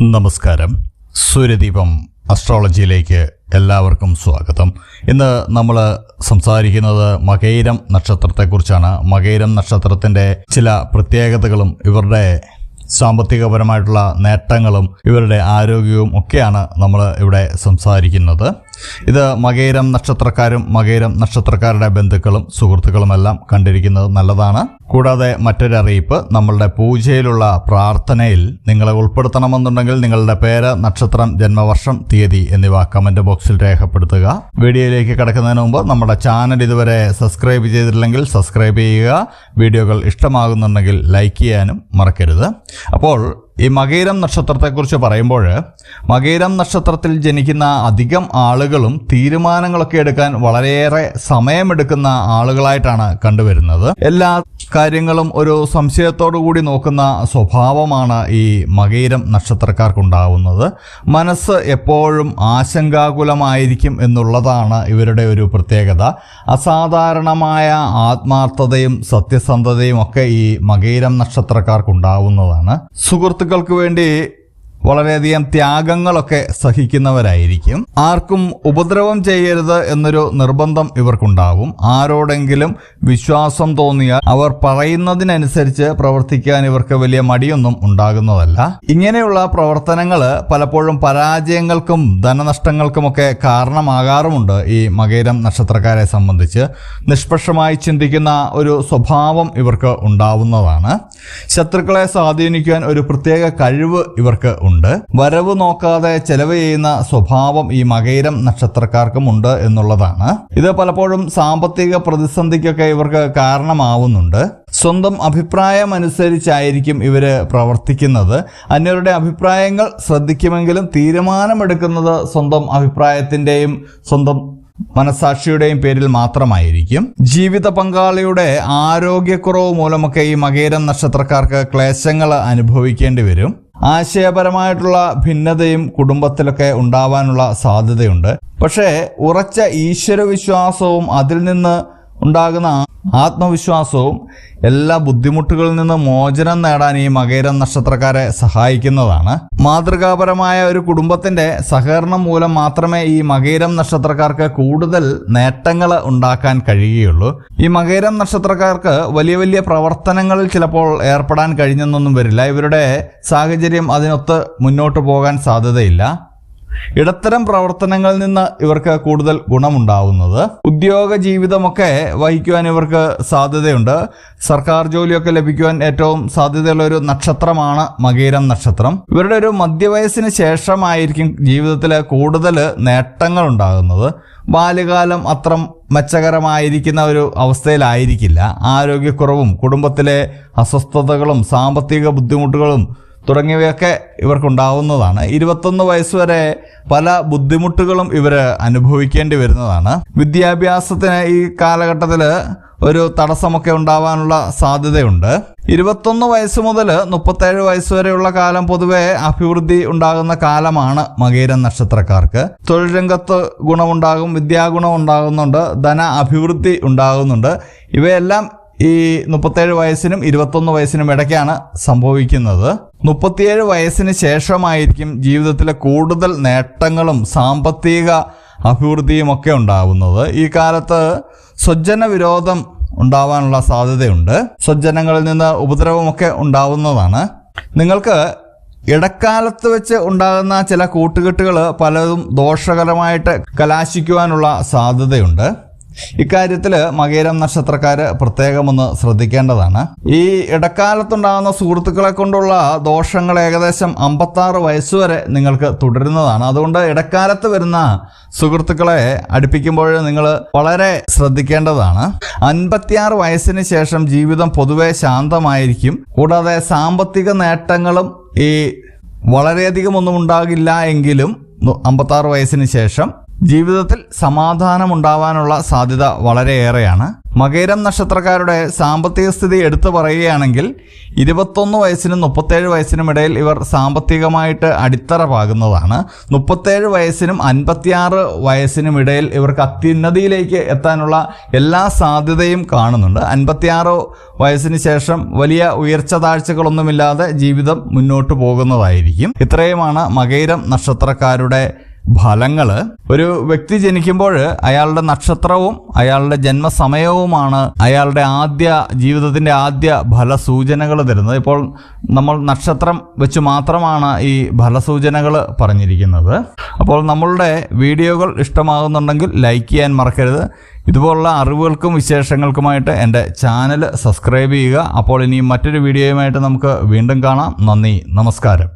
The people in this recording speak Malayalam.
നമസ്കാരം. സൂര്യദീപം അസ്ട്രോളജിയിലേക്ക് എല്ലാവർക്കും സ്വാഗതം. ഇന്ന് നമ്മൾ സംസാരിക്കുന്നത് മകൈരം നക്ഷത്രത്തെക്കുറിച്ചാണ്. മകൈരം നക്ഷത്രത്തിന്റെ ചില പ്രത്യേകതകളും ഇവരുടെ സാമ്പത്തികപരമായിട്ടുള്ള നേട്ടങ്ങളും ഇവരുടെ ആരോഗ്യവും ഒക്കെയാണ് നമ്മൾ ഇവിടെ സംസാരിക്കുന്നത്. ഇത് മകേരം നക്ഷത്രക്കാരും മകേരം നക്ഷത്രക്കാരുടെ ബന്ധുക്കളും സുഹൃത്തുക്കളുമെല്ലാം കണ്ടിരിക്കുന്നത് നല്ലതാണ്. കൂടാതെ മറ്റൊരറിയിപ്പ് നമ്മളുടെ പൂജയിലുള്ള പ്രാർത്ഥനയിൽ നിങ്ങളെ ഉൾപ്പെടുത്തണമെന്നുണ്ടെങ്കിൽ നിങ്ങളുടെ പേര് നക്ഷത്രം ജന്മവർഷം തീയതി എന്നിവ കമന്റ് ബോക്സിൽ രേഖപ്പെടുത്തുക. വീഡിയോയിലേക്ക് കിടക്കുന്നതിന് മുമ്പ് നമ്മുടെ ചാനൽ ഇതുവരെ സബ്സ്ക്രൈബ് ചെയ്തിട്ടില്ലെങ്കിൽ സബ്സ്ക്രൈബ് ചെയ്യുക. വീഡിയോകൾ ഇഷ്ടമാകുന്നുണ്ടെങ്കിൽ ലൈക്ക് ചെയ്യാനും മറക്കരുത്. അപ്പോൾ ഈ മകേരം നക്ഷത്രത്തെക്കുറിച്ച് പറയുമ്പോൾ മകേരം നക്ഷത്രത്തിൽ ജനിക്കുന്ന അധികം ആളുകളും തീരുമാനങ്ങളൊക്കെ എടുക്കാൻ വളരെയേറെ സമയമെടുക്കുന്ന ആളുകളായിട്ടാണ് കണ്ടുവരുന്നത്. എല്ലാ കാര്യങ്ങളും ഒരു സംശയത്തോടു കൂടി നോക്കുന്ന സ്വഭാവമാണ് ഈ മകയിരം നക്ഷത്രക്കാർക്കുണ്ടാവുന്നത്. മനസ്സ് എപ്പോഴും ആശങ്കാകുലമായിരിക്കും എന്നുള്ളതാണ് ഇവരുടെ ഒരു പ്രത്യേകത. അസാധാരണമായ ആത്മാർത്ഥതയും സത്യസന്ധതയും ഒക്കെ ഈ മകയിരം നക്ഷത്രക്കാർക്കുണ്ടാവുന്നതാണ്. സുഹൃത്തുക്കൾക്ക് വേണ്ടി വളരെയധികം ത്യാഗങ്ങളൊക്കെ സഹിക്കുന്നവരായിരിക്കും. ആർക്കും ഉപദ്രവം ചെയ്യരുത് എന്നൊരു നിർബന്ധം ഇവർക്കുണ്ടാവും. ആരോടെങ്കിലും വിശ്വാസം തോന്നിയാൽ അവർ പറയുന്നതിനനുസരിച്ച് പ്രവർത്തിക്കാൻ ഇവർക്ക് വലിയ മടിയൊന്നും ഉണ്ടാകുന്നതല്ല. ഇങ്ങനെയുള്ള പ്രവർത്തനങ്ങൾ പലപ്പോഴും പരാജയങ്ങൾക്കും ധനനഷ്ടങ്ങൾക്കുമൊക്കെ കാരണമാകാറുമുണ്ട് ഈ മകേരം നക്ഷത്രക്കാരെ സംബന്ധിച്ച്. നിഷ്പക്ഷമായി ചിന്തിക്കുന്ന ഒരു സ്വഭാവം ഇവർക്ക് ഉണ്ടാവുന്നതാണ്. ശത്രുക്കളെ സ്വാധീനിക്കാൻ ഒരു പ്രത്യേക കഴിവ് ഇവർക്ക് ഉണ്ട്. വരവ് നോക്കാതെ ചെലവ് ചെയ്യുന്ന സ്വഭാവം ഈ മകൈരം നക്ഷത്രക്കാർക്കും ഉണ്ട് എന്നുള്ളതാണ്. ഇത് പലപ്പോഴും സാമ്പത്തിക പ്രതിസന്ധിക്കൊക്കെ ഇവർക്ക് കാരണമാവുന്നുണ്ട്. സ്വന്തം അഭിപ്രായം അനുസരിച്ചായിരിക്കും ഇവർ പ്രവർത്തിക്കുന്നത്. അന്യരുടെ അഭിപ്രായങ്ങൾ ശ്രദ്ധിക്കുമെങ്കിലും തീരുമാനമെടുക്കുന്നത് സ്വന്തം അഭിപ്രായത്തിന്റെയും സ്വന്തം മനസാക്ഷിയുടെയും പേരിൽ മാത്രമായിരിക്കും. ജീവിത പങ്കാളിയുടെ ആരോഗ്യക്കുറവ് മൂലമൊക്കെ ഈ മകേരം നക്ഷത്രക്കാർക്ക് ക്ലേശങ്ങൾ അനുഭവിക്കേണ്ടി വരും. ആശയപരമായിട്ടുള്ള ഭിന്നതയും കുടുംബത്തിലൊക്കെ ഉണ്ടാവാനുള്ള സാധ്യതയുണ്ട്. പക്ഷേ ഉറച്ച ഈശ്വരവിശ്വാസവും അതിൽ നിന്ന് ഉണ്ടാകുന്ന ആത്മവിശ്വാസവും എല്ലാ ബുദ്ധിമുട്ടുകളിൽ നിന്ന് മോചനം നേടാൻ ഈ മകേരം നക്ഷത്രക്കാരെ സഹായിക്കുന്നതാണ്. മാതൃകാപരമായ ഒരു കുടുംബത്തിന്റെ സഹകരണം മൂലം മാത്രമേ ഈ മകേരം നക്ഷത്രക്കാർക്ക് കൂടുതൽ നേട്ടങ്ങൾ ഉണ്ടാക്കാൻ കഴിയുകയുള്ളൂ. ഈ മകേരം നക്ഷത്രക്കാർക്ക് വലിയ വലിയ പ്രവർത്തനങ്ങളിൽ ചിലപ്പോൾ ഏർപ്പെടാൻ കഴിഞ്ഞെന്നൊന്നും വരില്ല. ഇവരുടെ സാഹചര്യം അതിനൊത്ത് മുന്നോട്ട് പോകാൻ സാധ്യതയില്ല. ഇടത്തരം പ്രവർത്തനങ്ങളിൽ നിന്ന് ഇവർക്ക് കൂടുതൽ ഗുണമുണ്ടാവുന്നത്. ഉദ്യോഗ ജീവിതമൊക്കെ വഹിക്കുവാൻ ഇവർക്ക് സാധ്യതയുണ്ട്. സർക്കാർ ജോലിയൊക്കെ ലഭിക്കുവാൻ ഏറ്റവും സാധ്യതയുള്ള ഒരു നക്ഷത്രമാണ് മകീരം നക്ഷത്രം. ഇവരുടെ ഒരു മധ്യവയസ്സിന് ശേഷമായിരിക്കും ജീവിതത്തിൽ കൂടുതൽ നേട്ടങ്ങൾ ഉണ്ടാകുന്നത്. ബാല്യകാലം അത്രം മെച്ചകരമായിരിക്കുന്ന ഒരു അവസ്ഥയിലായിരിക്കില്ല. ആരോഗ്യക്കുറവും കുടുംബത്തിലെ അസ്വസ്ഥതകളും സാമ്പത്തിക ബുദ്ധിമുട്ടുകളും തുടങ്ങിയവയൊക്കെ ഇവർക്കുണ്ടാവുന്നതാണ്. ഇരുപത്തൊന്ന് വയസ്സ് വരെ പല ബുദ്ധിമുട്ടുകളും ഇവർ അനുഭവിക്കേണ്ടി വരുന്നതാണ്. വിദ്യാഭ്യാസത്തിന് ഈ കാലഘട്ടത്തിൽ ഒരു തടസ്സമൊക്കെ ഉണ്ടാവാനുള്ള സാധ്യതയുണ്ട്. ഇരുപത്തൊന്ന് വയസ്സ് മുതൽ മുപ്പത്തേഴ് വയസ്സ് വരെയുള്ള കാലം പൊതുവെ അഭിവൃദ്ധി ഉണ്ടാകുന്ന കാലമാണ് മകീരൻ നക്ഷത്രക്കാർക്ക്. തൊഴിൽ രംഗത്ത് ഗുണമുണ്ടാകും വിദ്യാഗുണം ഉണ്ടാകുന്നുണ്ട് ധന അഭിവൃദ്ധി ഉണ്ടാകുന്നുണ്ട്. ഇവയെല്ലാം ഈ മുപ്പത്തേഴ് വയസ്സിനും ഇരുപത്തൊന്ന് വയസ്സിനും ഇടയ്ക്കാണ് സംഭവിക്കുന്നത്. മുപ്പത്തിയേഴ് വയസ്സിന് ശേഷമായിരിക്കും ജീവിതത്തിലെ കൂടുതൽ നേട്ടങ്ങളും സാമ്പത്തിക അഭിവൃദ്ധിയും ഒക്കെ ഉണ്ടാവുന്നത്. ഈ കാലത്ത് സ്വജന വിരോധം ഉണ്ടാവാനുള്ള സാധ്യതയുണ്ട്. സ്വജനങ്ങളിൽ നിന്ന് ഉപദ്രവമൊക്കെ ഉണ്ടാവുന്നതാണ്. നിങ്ങൾക്ക് ഇടക്കാലത്ത് വെച്ച് ഉണ്ടാകുന്ന ചില കൂട്ടുകെട്ടുകൾ പലതും ദോഷകരമായിട്ട് കലാശിക്കുവാനുള്ള സാധ്യതയുണ്ട്. ഇക്കാര്യത്തിൽ മകേരം നക്ഷത്രക്കാർ പ്രത്യേകമൊന്ന് ശ്രദ്ധിക്കേണ്ടതാണ്. ഈ ഇടക്കാലത്തുണ്ടാകുന്ന സുഹൃത്തുക്കളെ കൊണ്ടുള്ള ദോഷങ്ങൾ ഏകദേശം അമ്പത്താറ് വയസ്സുവരെ നിങ്ങൾക്ക് തുടരുന്നതാണ്. അതുകൊണ്ട് ഇടക്കാലത്ത് വരുന്ന സുഹൃത്തുക്കളെ അടുപ്പിക്കുമ്പോൾ നിങ്ങൾ വളരെ ശ്രദ്ധിക്കേണ്ടതാണ്. അൻപത്തിയാറ് വയസ്സിന് ശേഷം ജീവിതം പൊതുവെ ശാന്തമായിരിക്കും. കൂടാതെ സാമ്പത്തിക നേട്ടങ്ങളും ഈ വളരെയധികം ഒന്നും ഉണ്ടാകില്ല എങ്കിലും അമ്പത്താറ് വയസ്സിന് ശേഷം ജീവിതത്തിൽ സമാധാനമുണ്ടാവാനുള്ള സാധ്യത വളരെയേറെയാണ്. മകേരം നക്ഷത്രക്കാരുടെ സാമ്പത്തിക സ്ഥിതി എടുത്തു പറയുകയാണെങ്കിൽ ഇരുപത്തൊന്ന് വയസ്സിനും മുപ്പത്തേഴ് വയസ്സിനും ഇടയിൽ ഇവർ സാമ്പത്തികമായിട്ട് അടിത്തറ പാകുന്നതാണ് മുപ്പത്തേഴ് വയസ്സിനും അൻപത്തിയാറ് വയസ്സിനും ഇടയിൽ ഇവർക്ക് അത്യുന്നതിയിലേക്ക് എത്താനുള്ള എല്ലാ സാധ്യതയും കാണുന്നുണ്ട്. അൻപത്തിയാറ് വയസ്സിന് ശേഷം വലിയ ഉയർച്ച താഴ്ചകളൊന്നുമില്ലാതെ ജീവിതം മുന്നോട്ട് പോകുന്നതായിരിക്കും. ഇത്രയുമാണ് മകേരം നക്ഷത്രക്കാരുടെ ഫലങ്ങൾ ഒരു വ്യക്തി ജനിക്കുമ്പോൾ അയാളുടെ നക്ഷത്രവും അയാളുടെ ജന്മസമയവുമാണ് അയാളുടെ ആദ്യ ജീവിതത്തിന്റെ ആദ്യ ഫലസൂചനകൾ തരുന്നത്. ഇപ്പോൾ നമ്മൾ നക്ഷത്രം വെച്ച് മാത്രമാണ് ഈ ഫലസൂചനകൾ പറഞ്ഞിരിക്കുന്നത്. അപ്പോൾ നമ്മളുടെ വീഡിയോകൾ ഇഷ്ടമാകുന്നുണ്ടെങ്കിൽ ലൈക്ക് ചെയ്യാൻ മറക്കരുത്. ഇതുപോലുള്ള അറിവുകൾക്കും വിശേഷങ്ങൾക്കുമായിട്ട് എന്റെ ചാനൽ സബ്സ്ക്രൈബ് ചെയ്യുക. അപ്പോൾ ഇനി മറ്റൊരു വീഡിയോയുമായിട്ട് നമുക്ക് വീണ്ടും കാണാം. നന്ദി നമസ്കാരം.